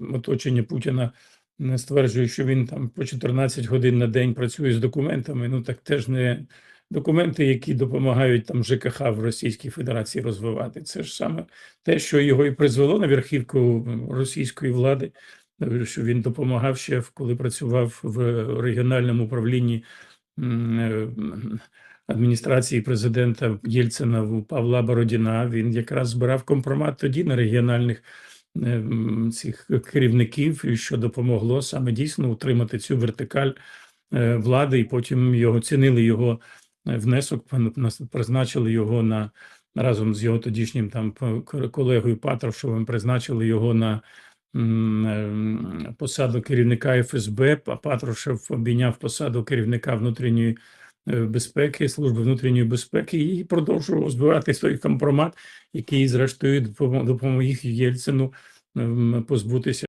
оточення Путіна не стверджує, що він там по 14 годин на день працює з документами. Ну так теж не документи, які допомагають там ЖКХ в Російській Федерації розвивати. Це ж саме те, що його і призвело на верхівку російської влади, що він допомагав ще коли працював в регіональному управлінні е, адміністрації президента Єльцина Павла Бородіна. Він якраз збирав компромат тоді на регіональних цих керівників, що допомогло саме дійсно утримати цю вертикаль е, влади, і потім його цінили його е, внесок, призначили його на разом з його тодішнім там колегою Патрушевим, призначили його на е, посаду керівника ФСБ. А Патрушев обійняв посаду керівника внутрішньої е, безпеки, служби внутрішньої безпеки і продовжував збивати свій компромат, який, зрештою, допоміг Єльцину ем, позбутися